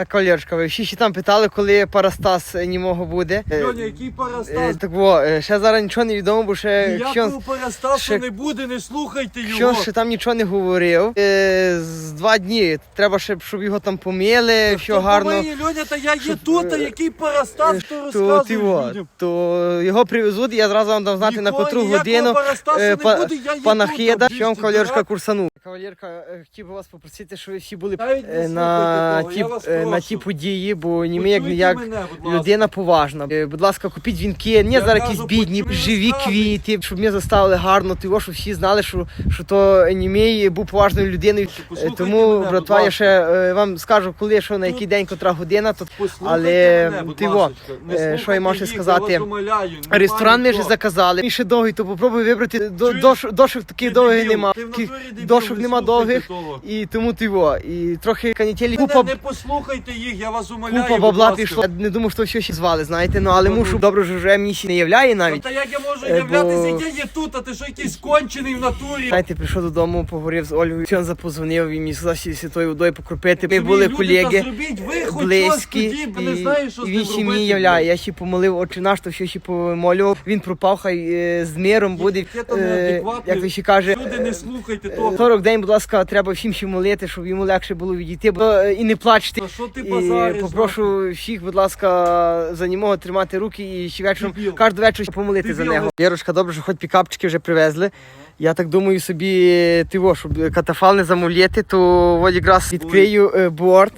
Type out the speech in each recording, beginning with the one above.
Так, колірочка, ви всі ще там питали, коли Парастас е, німого буде. Е, Льоня, який е, парастас? Так во, е, ще зараз нічого не відомо, бо ще Ніякого парастасу ще- не буде, не слухайте його. Ксьонс ще там нічого не говорив. Е, з два дні. Треба ще, щоб його там помили, все гарно. повинні, Льоня, та я є тут, а е, який парастас, Е, То, розказує людям? то його привезуть, я зразу вам дам знати на котру годину. парастасу Е, не буде, я є тут, обіжте, що вам кавалерка дурак. Кавалерка, е, хотів би вас попросити, щоб ви всі були Навіть е, на ті, е, на ті події, бо німи як як мене, людина поважна. Е, Будь ласка, купіть вінки, не Я зараз кажу, якісь бідні, почуй живі квіти, щоб ми заставили гарно, того, щоб всі знали, що, що то Німей був поважною людиною. Е, Послухайте Тому, мене, будь братва, я ласка. ще е, вам скажу, коли, що на який день, котра година, то але мене, будь ти во, ласочка, не е, що я слухайте можу їх, сказати? Вас умоляю, немає Ресторан ми вже заказали. Він ще довгий, то попробуй вибрати. До, Чуєш? дош, дошок таких Ти довгих дебіл, нема. ти в натурі дебіл, Не нема слухайте довгих. того. І тому ти во. І трохи канітелі. Мене Купа, не послухайте їх, я вас умоляю. купа будь бабла ласка. пішла. Я не думав, що все ще звали, знаєте, ну але мушу добре, що вже мені ще не являє навіть. Та як я можу Е, являтися, бо- я є тут, а ти що якийсь кончений в натурі? Знаєте, прийшов додому, поговорив з Ольгою, він запозвонив і мені сказав, що святою водою покропити. Ми Собі були люди, колеги. зробіть ви хоч Близькі, щось тоді, і, не знаю, що і з він ще робити. мені являє. Я ще помолив очі наш, то все ще помолював. Він пропав, хай е, з миром буде. Яке то е, неадекватне. Як то ще каже, Люди не слухайте Е, того. 40 день, будь ласка, треба всім ще молити, щоб йому легше було відійти, бо е, і не плачте. Що ти І базариш? попрошу всіх, будь ласка, за нього тримати руки і ще вечором Дебіл. кожного вечора помолити за Дебіл. нього. Вірочка, добре, що хоч пікапчики вже привезли. Я так думаю собі, ти во, щоб катафал не замоліти, то от якраз відкрию е, борт.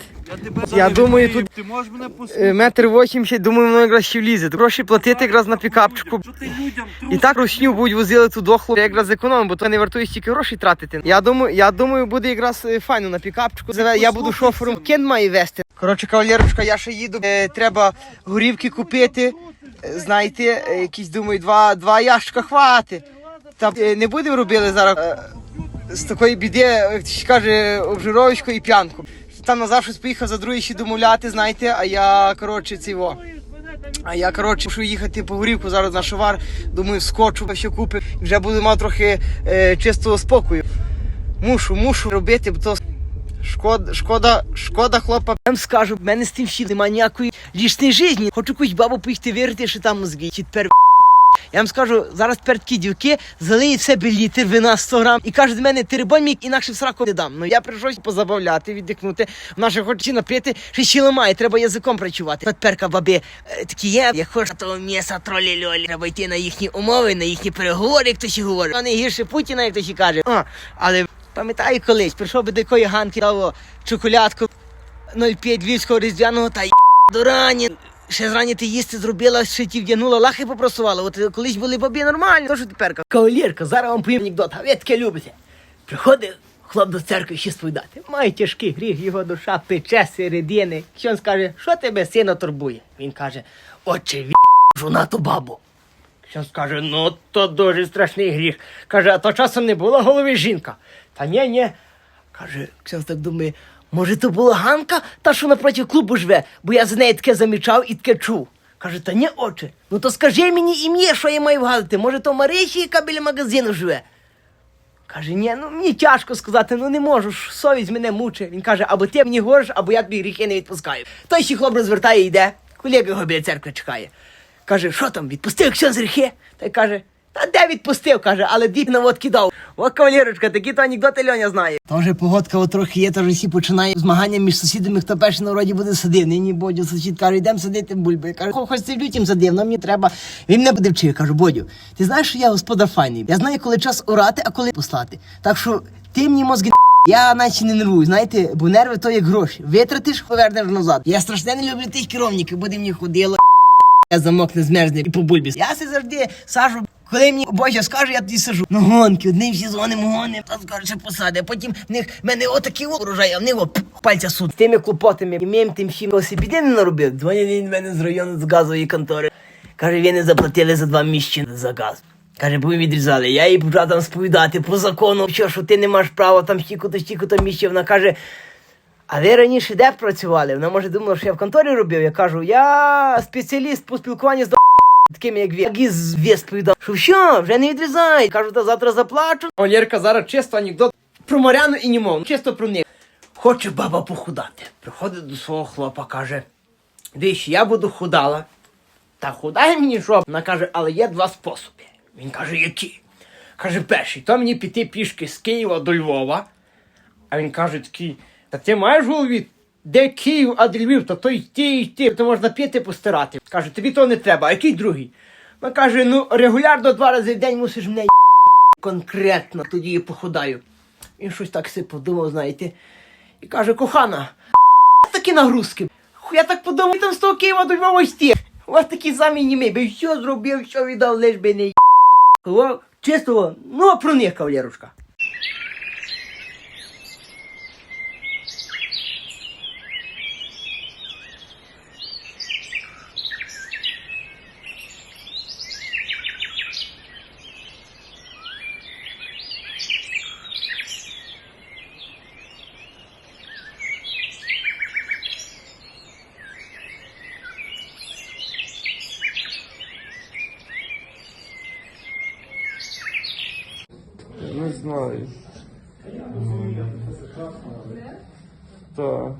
Я, думаю, тут, Ти можеш мене? Е, Метр вісімдесят, думаю, воно якраз ще влізе. Гроші платити якраз на пікапчику. Що ти людям І так русню будуть возили ту дохлу, я якраз зекономимо, бо то не вартує стільки грошей тратити. Я думаю, я думаю, буде якраз е, файно на пікапчику. Заве- Я буду шофером. Кен має вести. Коротше, кавалерочка, я ще їду. Е, треба горівки купити. Е, Знаєте, е, якісь думаю, два, два ящика хвати. Та е, не будемо робити зараз е, з такої біди, як каже, обжировочку і п'янку. Там щось поїхав за другий ще домовляти, знаєте, а я, коротше, цього. А я, коротше, мушу їхати по горівку зараз на шовар, думаю, скочу, що купив. Вже буду мати трохи е, чистого спокою. Мушу, мушу робити, бо то шкода, шкода, шкода, хлопа. Я вам скажу, в мене з тим ще немає ніякої лічної житті. Хочу якусь бабу поїхати вірити, що там мозги. Тепер я вам скажу, зараз тепер такі дівки залиють себе літр вина 100 грам і кажуть мене, ти рибонь мій, інакше в сраку не дам. Ну я прийшов позабавляти, віддихнути. Вона ще хоче напити, ще ще ламає, треба язиком працювати. От перка баби е, такі є, як хочеш того м'яса тролі льолі. Треба йти на їхні умови, на їхні переговори, як хтось і говорить. Вони гірше Путіна, як хтось і каже. А, але пам'ятаю колись, прийшов би до якої ганки, дав чоколядку 0,5 львівського різдвяного та до рані. Ще зрані ти їсти зробила, ще ті вдягнула, лахи попросувала. От колись були бабі нормальні, то що тепер? Кавалерка, зараз вам повім анекдот, а ви таке любите. Приходить хлоп до церкви ще сповідати. Має тяжкий гріх, його душа пече середини. Він скаже, що тебе сина турбує? Він каже, отче, ві жона ту бабу. Він скаже, ну то дуже страшний гріх. Каже, а то часом не була голови жінка. Та ні, ні. Каже, Ксенс так думає, може то була Ганка, та що напроти клубу живе, бо я за нею таке замічав і таке чув. Каже, та ні, отче, ну то скажи мені ім'я, що я маю вгадати. Може, то Мариші, яка біля магазину живе. Каже, ні, ну мені тяжко сказати, ну не можу, совість мене мучить. Він каже, або ти мені говориш, або я тобі гріхи не відпускаю. Той ще хлоп розвертає і йде. Колега його біля церкви чекає. Каже, що там, відпустив якщо з гріхи? Та й каже, та де відпустив? каже, але дід на водки дав. О, кавалерочка, такі то анекдоти Льоня знає. Тоже погодка от трохи є, тож всі починає змагання між сусідами, хто перший на вроді буде садив. Нині Бодю сусід каже, йдемо садити бульби. Я кажу, хоч ти лютім садив, нам мені треба. Він мене буде вчив. Кажу, Бодю, ти знаєш, що я господар файний. Я знаю, коли час орати, а коли послати. Так що ти мені мозги я наче не нервую, знаєте, бо нерви то як гроші. Витратиш, повернеш назад. Я страшне не люблю тих керівників, буде мені ходило. Я замок не змерзне і по бульбі. Я се завжди сажу. Коли мені Боже скаже, я тоді сажу. Ну гонки, одним всі дзвонимо, гонимо, та скаже, що посади. А потім в них в мене отакі урожай, а в них о, пф, пальця суд. З тими клопотами, і мим тим всім ось не наробив. Дзвонять він мене з району з газової контори. Каже, ви не заплатили за два місяці за газ. Каже, бо ви відрізали. Я їй почав там сповідати по закону, що, що ти не маєш права там стільки-то, стільки-то місяців. Вона каже, а ви раніше де працювали? Вона може думала, що я в конторі робив. Я кажу, я спеціаліст по спілкуванню з до такими, як ви. Так і звіст повідав, що що, вже не відрізай. Кажу, та завтра заплачу. Олєрка зараз чисто анекдот про Маряну і Німов. Чисто про них. Хоче баба похудати. Приходить до свого хлопа, каже: Дивись, я буду худала. Та худай мені що? Вона каже, але є два способи. Він каже, які? Каже, перший, то мені піти пішки з Києва до Львова. А він каже такий, та ти маєш голові, де Київ, а де Львів, то то йти, йти, то можна піти постирати. Каже, тобі то не треба, а який другий? Вона каже, ну регулярно два рази в день мусиш мене конкретно, тоді я похудаю. Він щось так си подумав, знаєте, і каже, кохана, такі нагрузки. Я так подумав, там з того Києва до Львова йти. Ось такі самі німи, би що зробив, що віддав, лиш би не О, Чисто, ну, проник, кавалерушка. Не знаю. Так.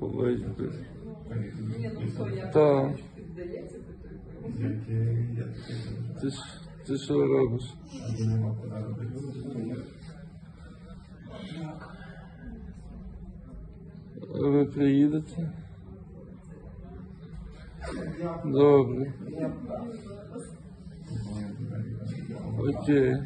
Колись би. Так. Ти, ти що робиш? Ви приїдете? Добре. 我这